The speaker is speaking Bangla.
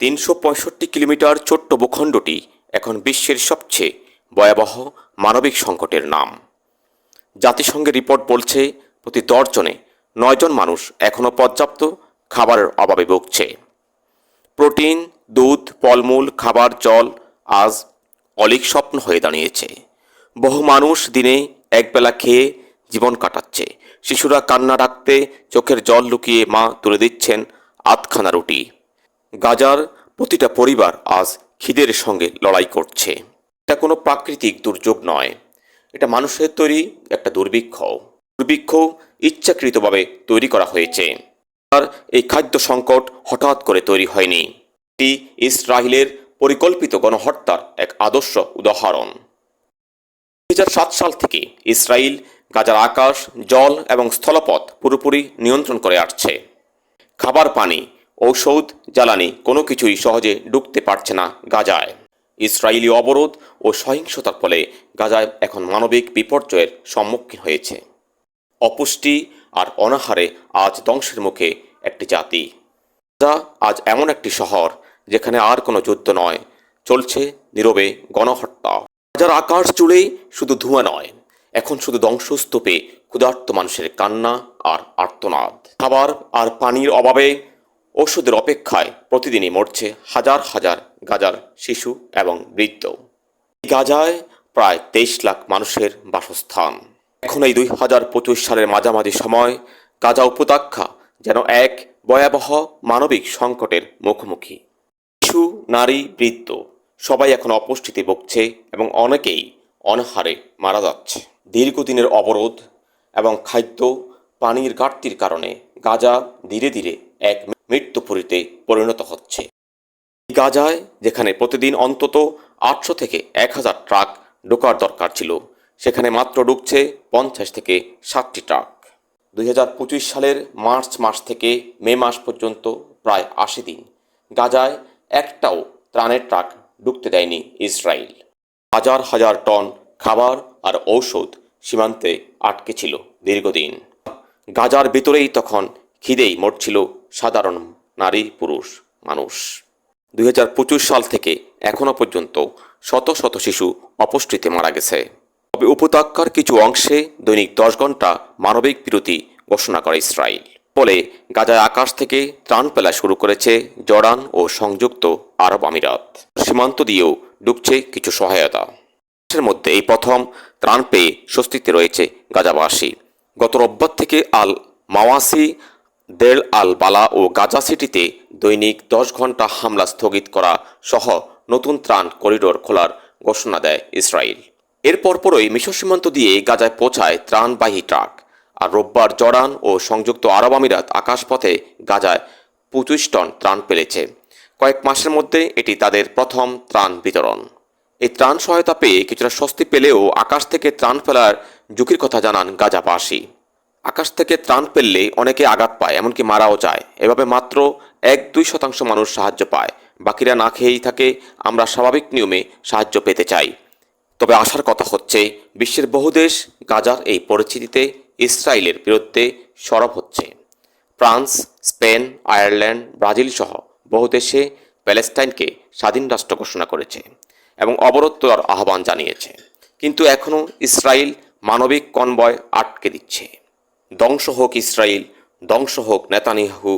তিনশো পঁয়ষট্টি কিলোমিটার ছোট্ট ভূখণ্ডটি এখন বিশ্বের সবচেয়ে ভয়াবহ মানবিক সংকটের নাম। জাতিসংঘের রিপোর্ট বলছে, প্রতি দশজনে নয়জন মানুষ এখনও পর্যাপ্ত খাবারের অভাবে ভুগছে। প্রোটিন, দুধ, ফলমূল, খাবার, জল আজ অলিক স্বপ্ন হয়ে দাঁড়িয়েছে। বহু মানুষ দিনে একবেলা খেয়ে জীবন কাটাচ্ছে। শিশুরা কান্না ডাকতে চোখের জল লুকিয়ে মা তুলে দিচ্ছেন আধখানা রুটি। গাজার প্রতিটা পরিবার আজ খিদের সঙ্গে লড়াই করছে। এটা কোনো প্রাকৃতিক দুর্যোগ নয়। এটা মানুষের তৈরি একটা দুর্ভিক্ষ। দুর্ভিক্ষ ইচ্ছাকৃতভাবে তৈরি করা হয়েছে। আর এই খাদ্য সংকট হঠাৎ করে তৈরি হয়নি। এটি ইসরায়েলের পরিকল্পিত গণহত্যার এক আদর্শ উদাহরণ। দু হাজার সাত সাল থেকে ইসরায়েল গাজার আকাশ, জল এবং স্থলপথ পুরোপুরি নিয়ন্ত্রণ করে আসছে। খাবার পানি ঔষধ, জ্বালানি কোনো কিছুই সহজে ঢুকতে পারছে না গাজায়। ইসরায়েলি অবরোধ ও সহিংসতার ফলে গাজায় এখন মানবিক বিপর্যয়ের সম্মুখীন হয়েছে। অপুষ্টি আর অনাহারে আজ ধ্বংসের মুখে একটি জাতি। গাজা আজ এমন একটি শহর যেখানে আর কোনো যুদ্ধ নয়, চলছে নীরবে গণহত্যা। গাজার আকাশ জুড়েই শুধু ধোঁয়া নয়, এখন শুধু ধ্বংসস্তূপে ক্ষুধার্ত মানুষের কান্না আর আর্তনাদ। খাবার আর পানির অভাবে ওষুধের অপেক্ষায় প্রতিদিনই মরছে হাজার হাজার গাজার শিশু এবং বৃদ্ধ। গাজায় প্রায় তেইশ লাখ মানুষের বাসস্থান। এখন এই দুই হাজার পঁচিশ সালের মাঝামাঝি সময় গাজা উপত্যকা যেন এক ভয়াবহ মানবিক সংকটের মুখোমুখি। শিশু, নারী, বৃদ্ধ সবাই এখন অপুষ্টিতে ভুগছে এবং অনেকেই অনাহারে মারা যাচ্ছে। দীর্ঘদিনের অবরোধ এবং খাদ্য, পানির ঘাটতির কারণে গাজা ধীরে ধীরে এক মৃত্যুপুরীতে পরিণত হচ্ছে। গাজায়, যেখানে প্রতিদিন অন্তত আটশো থেকে এক হাজার ট্রাক ঢোকার দরকার ছিল, সেখানে মাত্র ঢুকছে পঞ্চাশ থেকে ষাটটি ট্রাক। দুই হাজার পঁচিশ সালের মার্চ মাস থেকে মে মাস পর্যন্ত প্রায় আশি দিন গাজায় একটাও ত্রাণের ট্রাক ঢুকতে দেয়নি ইসরায়েল। হাজার হাজার টন খাবার আর ঔষধ সীমান্তে আটকে ছিল দীর্ঘদিন। গাজার ভিতরেই তখন খিদেই মরছিল সাধারণ নারী, পুরুষ, মানুষ। দুই হাজার পঁচিশ সাল থেকে এখনও পর্যন্ত শত শত শিশু অপুষ্টিতে মারা গেছে। তবে উপত্যকার কিছু অংশে দৈনিক দশ ঘণ্টা মানবিক বিরতি ঘোষণা করে ইসরায়েল। ফলে গাজায় আকাশ থেকে ত্রাণ পেলা শুরু করেছে জর্ডান ও সংযুক্ত আরব আমিরাত। সীমান্ত দিয়েও ঢুকছে কিছু সহায়তা। দেশের মধ্যে এই প্রথম ত্রাণ পেয়ে স্বস্তিতে রয়েছে গাজাবাসী। গত রোববার থেকে আল মাওয়াসি দেল আল বালা ও গাজা সিটিতে দৈনিক দশ ঘণ্টা হামলা স্থগিত করা সহ নতুন ত্রাণ করিডোর খোলার ঘোষণা দেয় ইসরায়েল এর পরপরই মিশর সীমান্ত দিয়ে গাজায় পৌঁছায় ত্রাণবাহী ট্রাক। আর রোববার জর্ডান ও সংযুক্ত আরব আমিরাত আকাশপথে গাজায় পঁচিশ টন ত্রাণ পেলেছে। কয়েক মাসের মধ্যে এটি তাদের প্রথম ত্রাণ বিতরণ। এই ত্রাণ সহায়তা পেয়ে কিছুটা স্বস্তি পেলেও আকাশ থেকে ত্রাণ ফেলার ঝুঁকির কথা জানান গাজাবাসী। আকাশ থেকে ত্রাণ পেললে অনেকে আঘাত পায়, এমনকি মারাও যায়। এভাবে মাত্র এক দুই শতাংশ মানুষ সাহায্য পায়। বাকিরা না খেয়েই থাকে, আমরা স্বাভাবিক নিয়মে সাহায্য পেতে চাই। তবে আসার কথা হচ্ছে, বিশ্বের বহু দেশ গাজার এই পরিস্থিতিতে ইসরায়েলের বিরুদ্ধে সরব হচ্ছে। ফ্রান্স, স্পেন, আয়ারল্যান্ড, ব্রাজিল সহ বহু দেশে প্যালেস্টাইনকে স্বাধীন রাষ্ট্র ঘোষণা করেছে এবং অবরোধ তোলার আহ্বান জানিয়েছে। কিন্তু এখনও ইসরায়েল মানবিক কনবয় আটকে দিচ্ছে। ধ্বংস হোক ইসরায়েল ধ্বংস হোক নেতানিয়াহু